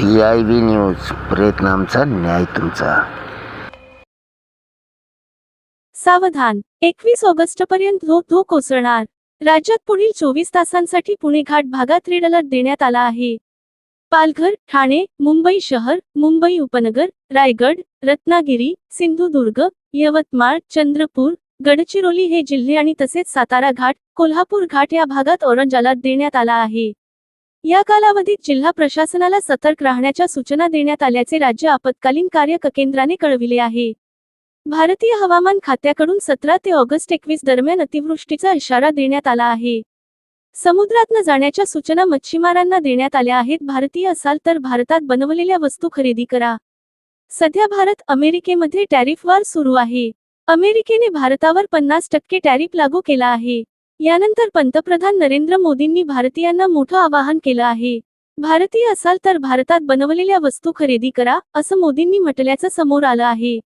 C I B news प्रयत्न आमचा न्याय तुमचा. सावधान एकवीस ऑगस्ट पर्यंत धो धो कोसळणार. राज्यात पुढील चोवीस तासांसाठी पुणे घाट भागात रेड अलर्ट देण्यात आला आहे. पालघर ठाणे मुंबई शहर मुंबई उपनगर रायगड रत्नागिरी सिंधुदुर्ग यवतमाळ चंद्रपूर गडचिरोली हे जिल्हे आणि तसेच सातारा घाट कोल्हापूर घाट या भागात ऑरेंज अलर्ट देण्यात आला आहे. या कालावधीत जिल्हा प्रशासनाला सतर्क राहण्याच्या सूचना देण्यात आल्याचे राज्य आपत्कालीन कार्य केंद्राने कळविले आहे. भारतीय हवामान खात्याकडून सतरा ते ऑगस्ट एकवीस दरम्यान अतिवृष्टीचा इशारा देण्यात आला आहे. समुद्रात न जाण्याच्या सूचना मच्छीमारांना देण्यात आल्या आहेत. भारतीय असाल तर भारतात बनवलेल्या वस्तू खरेदी करा. सध्या भारत अमेरिकेमध्ये टॅरिफ वार सुरू आहे. अमेरिकेने भारतावर पन्नास टक्के टॅरिफ लागू केला आहे. यानंतर पंतप्रधान नरेंद्र मोदींनी भारतीयांना मोठं आवाहन केलं आहे. भारतीय असाल तर भारतात बनवलेल्या वस्तू खरेदी करा असं मोदींनी म्हटल्याचं समोर आलं आहे.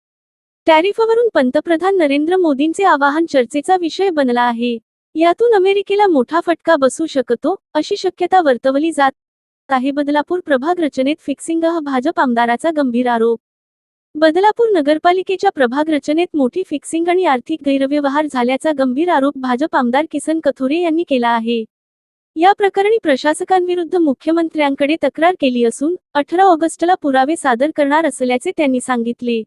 टॅरिफवरून पंतप्रधान नरेंद्र मोदींचे आवाहन चर्चेचा विषय बनला आहे. यातून अमेरिकेला मोठा फटका बसू शकतो अशी शक्यता वर्तवली जात आहे. बदलापूर प्रभाग रचनेत फिक्सिंगह भाजप आमदाराचा गंभीर आरोप बदलापूर नगरपालिकेच्या प्रभाग रचनेत मोठी फिक्सिंग आणि आर्थिक गैरव्यवहार झाल्याचा गंभीर आरोप भाजप आमदार किसन कथोरे यांनी केला आहे. या प्रकरणी प्रशासकांविरुद्ध मुख्यमंत्र्यांकडे तक्रार केली असून अठरा ऑगस्टला पुरावे सादर करणार असल्याचे त्यांनी सांगितले.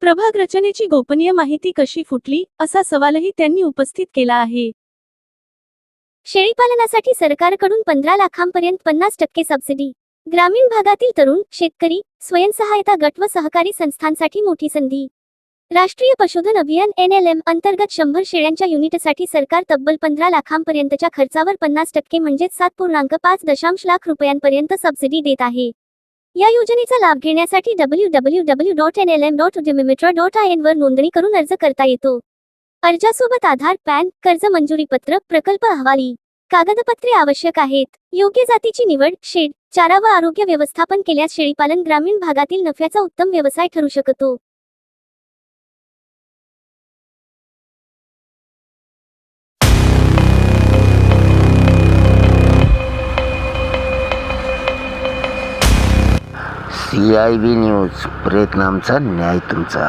प्रभाग रचनेची गोपनीय माहिती कशी फुटली असा सवालही त्यांनी उपस्थित केला आहे. शेळीपालनासाठी सरकारकडून पंधरा लाखांपर्यंत पन्नास टक्के सबसिडी ग्रामीण भागातील तरुण शेतकरी स्वयंसहायता गट व सहकारी संस्थांसाठी मोठी संधी. राष्ट्रीय पशुधन अभियान एन एल एम अंतर्गत शंभर शेळ्यांच्या युनिटसाठी सरकार तब्बल पंधरा लाखांपर्यंतच्या खर्चावर पन्नास टक्के म्हणजेच सात पूर्णांक पाच दशांश लाख रुपयांपर्यंत सबसिडी देत आहे. या योजनेचा लाभ घेण्यासाठी W W W dot N L M dot dot I N वर नोंदणी करून अर्ज करता येतो. अर्जासोबत आधार पॅन कर्ज मंजुरी पत्र प्रकल्प अहवाली. कागदपत्रे आवश्यक आहेत. योग्य जातीची निवड शेड चारा व आरोग्य व्यवस्थापन केल्यास शेळीपालन ग्रामीण भागातील नफ्याचा उत्तम व्यवसाय ठरू शकतो. सी आय बी न्यूज प्रयत्नामचा न्याय तुमचा.